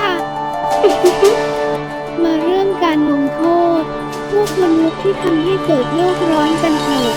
ค่ะ มาเริ่มการลงโทษ พวกมนุษย์ที่ทำให้เกิดโลกร้อนกันเถอะ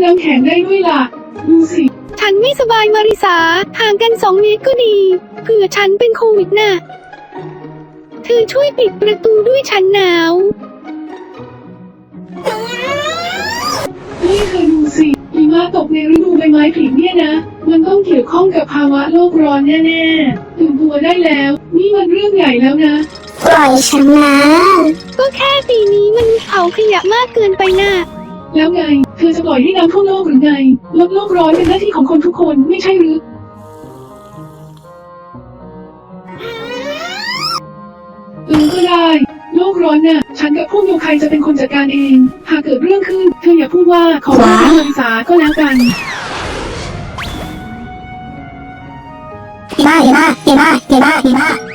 นจะพูดน้ำแข็งได้ด้วยล่ะ ดูสิ ฉันไม่สบายมาริสา ห่างกันสองเมตรก็ดี เผื่อฉันเป็นโควิดน่ะ เธอช่วยปิดประตูด้วยฉันหนาว นี่เธอดูสิหิมะตกในฤดูใบไม้ผลิเนี่ยนะ มันต้องเกี่ยวข้องกับภาวะโลกร้อนแน่ๆตื่นตัวได้แล้ว นี่มันเรื่องใหญ่แล้วนะ ปล่อยฉันนะ ก็แค่ปีนี้มันเผาขยะมากเกินไปน่ะ แล้วไง เธอจะปล่อยให้น้ำท่วมโลกหรือไงลดโลกร้อนเป็นหน้าที่ของคนทุกคนไม่ใช่หรือ เออก็ได้ โลกร้อนน่ะ ฉันกับพวกโยคายจะเป็นคนจัดการเอง หากเกิดเรื่องขึ้น เธออย่าพูดว่าขอร้องภาษาก็แล้วกันบ้าบ้าบ้าบ้าบ้า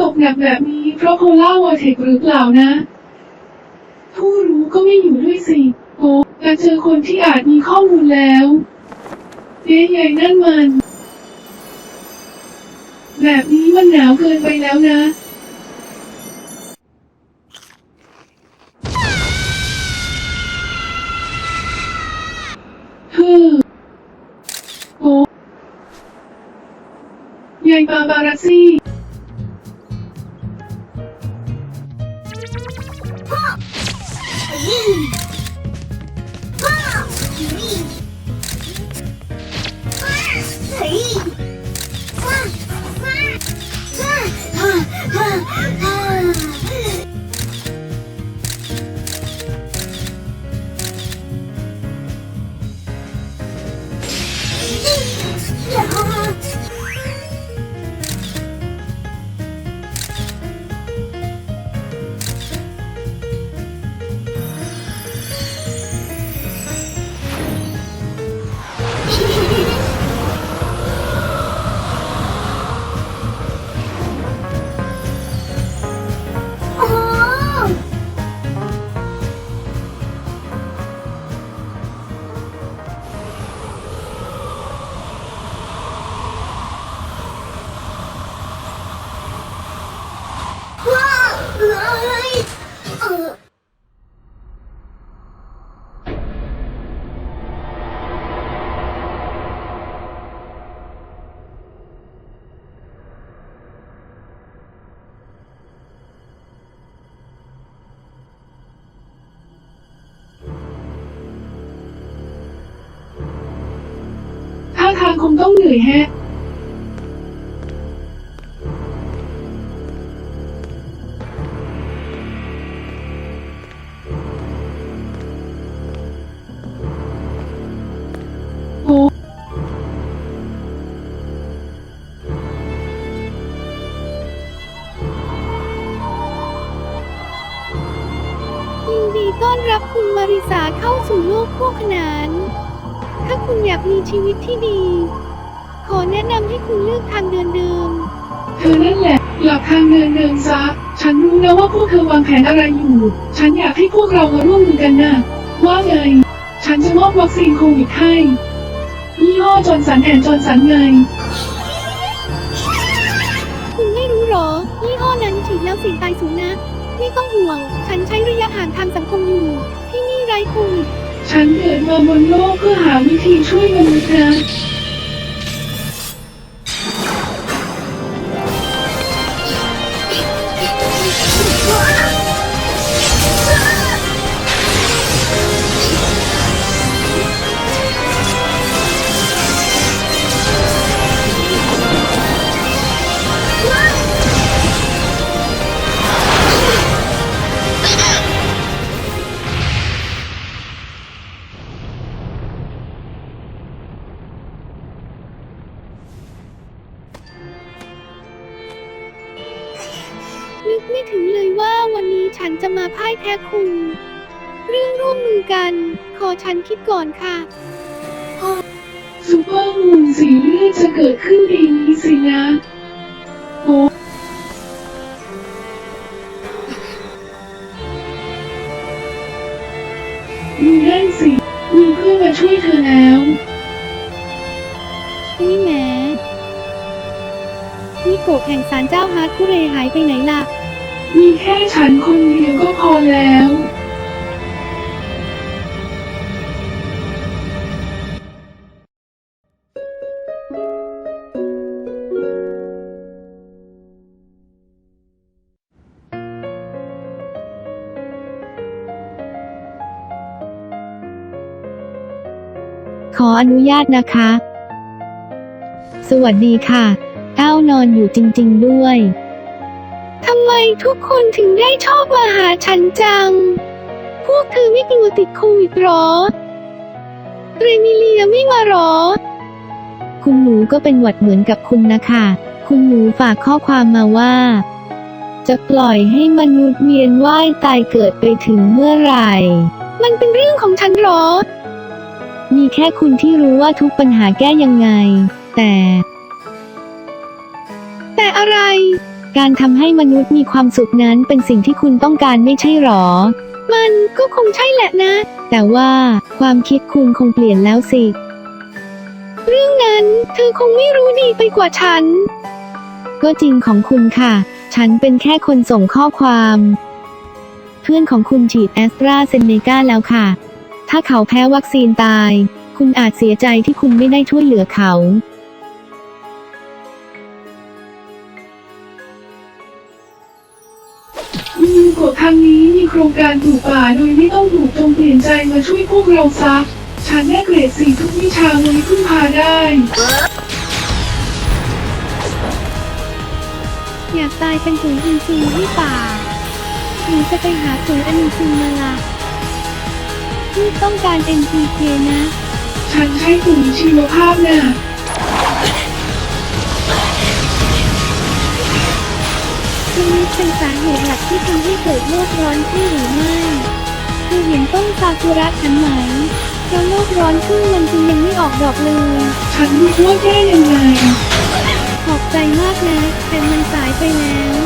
ตกหนักแบบนี้ เพราะโพล่าวอเทกหรือเปล่านะ ผู้รู้ก็ไม่อยู่ด้วยสิโอ้แต่เจอคนที่อาจมีข้อมูลแล้วเจ๊ใหญ่นั่นมัน แบบนี้มันหนาวเกินไปแล้วนะคือโอ้ยายบาบาราซี่ ฮะโอ้ยินดีต้อนรับคุณมาริสาเข้าสู่โลกคู่ขนาน ถ้าคุณอยากมีชีวิตที่ดี ขอแนะนำให้คุณเลือกทางเดินเดิม เธอนั่นแหละ หลับทางเดินเดิมซะ ฉันรู้นะว่าพวกเธอวางแผนอะไรอยู่ ฉันอยากให้พวกเรามาร่วมมือกันนะว่าไง ฉันจะมอบวัคซีนโควิดให้ยี่ห้อจอร์นสันแอนด์จอร์นสันไง คุณไม่รู้หรอ ยี่ห้อนั้นฉีดแล้วเสี่ยงตายสูงนะ ไม่ต้องห่วง ฉันใช้ระยะห่างทางสังคมอยู่ ที่นี่ไร้โควิด ฉันเกิดมาบนโลกเพื่อหาวิธีช่วยมนุษย์นะ พ่ายแพ้คุณ เรื่องร่วมมือกัน ขอฉันคิดก่อนค่ะซูเปอร์มูนสีเลือดจะเกิดขึ้นปีนี้สินะโอ้ดูนั่สิมีเพื่อนมาช่วยเธอแล้วนี่แหมนี่โกะแห่งสารเจ้าฮาร์ดคุเรหายไปไหนล่ะ มีแค่ฉันคนเดียวก็พอแล้วขออนุญาตนะคะ สวัสดีค่ะ เต้านอนอยู่จริง ๆ ด้วย ทำไมทุกคนถึงได้ชอบมาหาฉันจัง พวกเธอไม่กลัวติดโควิดหรอ เรมิเลียไม่มาหรอ คุณหนูก็เป็นหวัดเหมือนกับคุณนะคะ คุณหนูฝากข้อความมาว่า จะปล่อยให้มนุษย์เวียนว่ายตายเกิดไปถึงเมื่อไหร่ มันเป็นเรื่องของฉันหรอ มีแค่คุณที่รู้ว่าทุกปัญหาแก้ยังไง แต่ แต่อะไร การทำให้มนุษย์มีความสุขนั้นเป็นสิ่งที่คุณต้องการไม่ใช่หรอ มันก็คงใช่แหละนะ แต่ว่าความคิดคุณคงเปลี่ยนแล้วสิ เรื่องนั้นเธอคงไม่รู้ดีไปกว่าฉัน ก็จริงของคุณค่ะ ฉันเป็นแค่คนส่งข้อความ เพื่อนของคุณฉีดแอสตราเซเนกาแล้วค่ะ ถ้าเขาแพ้วัคซีนตาย คุณอาจเสียใจที่คุณไม่ได้ช่วยเหลือเขา ทางนี้มีโครงการปลูกป่าโดยไม่ต้องถูกจงเปลี่ยนใจมาช่วยพวกเราซะ ฉันได้เกรดสี่ทุกวิชาเลยพึ่งพาได้ อยากตายเป็นปุ๋ยอินทรีย์ให้ป่าหรือจะไปหาปุ๋ยอนินทรีย์มาละที่ต้องการ NPK นะ ฉันใช้ปุ๋ยชีวภาพน่ะชี วิตเป็นสาเหตุหลักที่ทำให้เกิดโลกร้อนขึ้นหรือไม่คือเห็นต้นซากุระฉันไหมเพราะโลกร้อนขึ้นมันจึงยังไม่ออกดอกเลยฉันรู้ว่าแก้ยังไงขอบใจมากนะ แต่มันสายไปแล้ว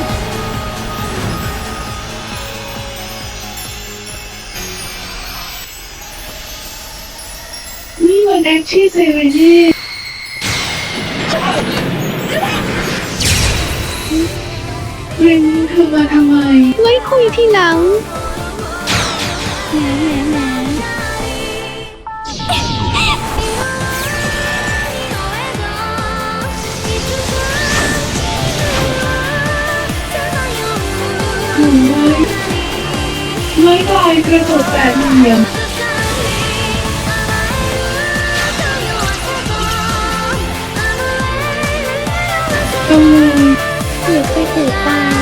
นี่มันแอคชี่เซเรเน่ มาทำไม ไว้คุยทีหลังแหมแหมแหมหนุ่มไม้ไม้ลายกระจกแปดเหลี่ยมเอาเลยเกือบไปเกือบตาย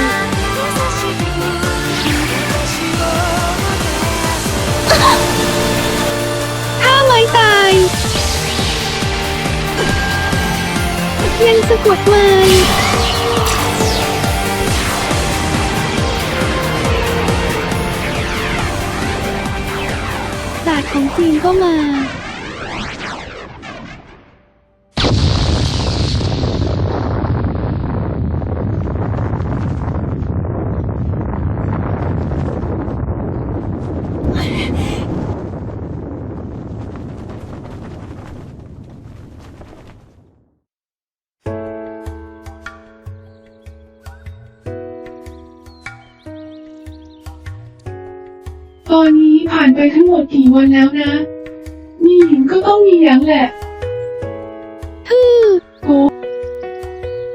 ยังสะกดไม้ศาสตร์ของจีนก็มา ตอนนี้ผ่านไปทั้งหมดกี่วันแล้วนะ มีหญิงก็ต้องมีหยางแหละฮือโอ้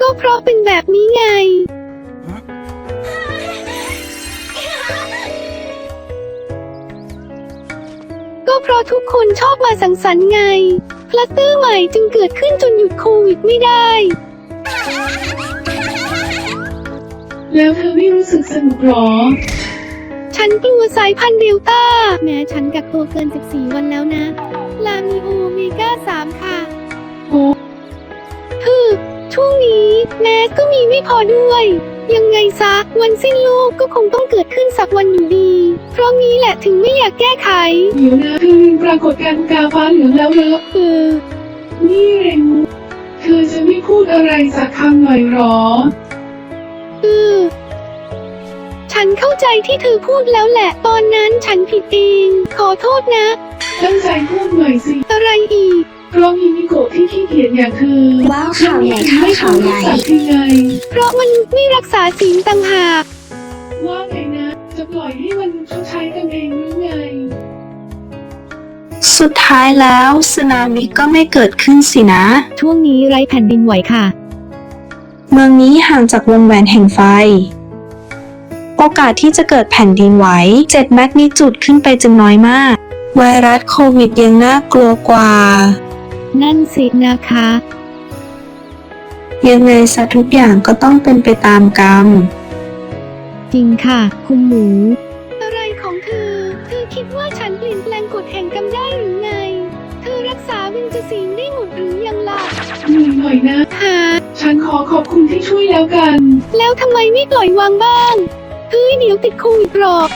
ก็เพราะเป็นแบบนี้ไง ก็เพราะทุกคนชอบมาสังสรรค์ไงคลัสเตอร์ใหม่จึงเกิดขึ้นจนหยุดโควิดไม่ได้ แล้วเธอไม่รู้สึกสนุกหรอ ฉันกลัวสายพันธุ์เดลต้า แม้ฉันกักตัวเกิน 14 วันแล้วนะ ลามีโอเมก้า 3 ค่ะโอ้ฮึมช่วงนี้แมสก็มีไม่พอด้วย ยังไงซะ วันสิ้นโลกก็คงต้องเกิดขึ้นสักวันอยู่ดี เพราะงี้แหละถึงไม่อยากแก้ไข เดี๋ยวนะเธอลืมปรากฏการณ์กาฟ้าเหลืองแล้วเหรอเออนี่เรนูเธอจะไม่พูดอะไรสักคำหน่อยหรอ เออ ฉันเข้าใจที่เธอพูดแล้วแหละ ตอนนั้นฉันผิดเอง ขอโทษนะ ตั้งใจพูดหน่อยสิ อะไรอีก เพราะมีมิโกะที่ขี้เกียจอย่างเธอว้าวข่าวใหญ่ถึงค่ะไม่ข่าวใหญ่สัตว์ยังไงเพราะมันไม่รักษาศีลต่างหาก ว่าไงนะ จะปล่อยให้มันชดใช้กันเองหรือไง สุดท้ายแล้วสึนามิก็ไม่เกิดขึ้นสินะ ช่วงนี้ไร้แผ่นดินไหวค่ะ เมืองนี้ห่างจากวงแหวนแห่งไฟโอกาสที่จะเกิดแผ่นดินไหว7แมกนิจูดขึ้นไปจึงน้อยมาก ไวรัสโควิดยังน่ากลัวกว่า นั่นสินะคะ ยังไงซะทุกอย่างก็ต้องเป็นไปตามกรรม จริงค่ะ คุณหมู อะไรของเธอ เธอคิดว่าฉันเปลี่ยนแปลงกฎแห่งกรรมได้หรือไง เธอรักษาวินจศีลได้หมดหรือยังล่ะเหนื่อยหน่อยนะหาฉันขอขอบคุณที่ช่วยแล้วกัน แล้วทำไมไม่ปล่อยวางบ้าง เอ้ยเดี๋ยวติดโควิดหรอก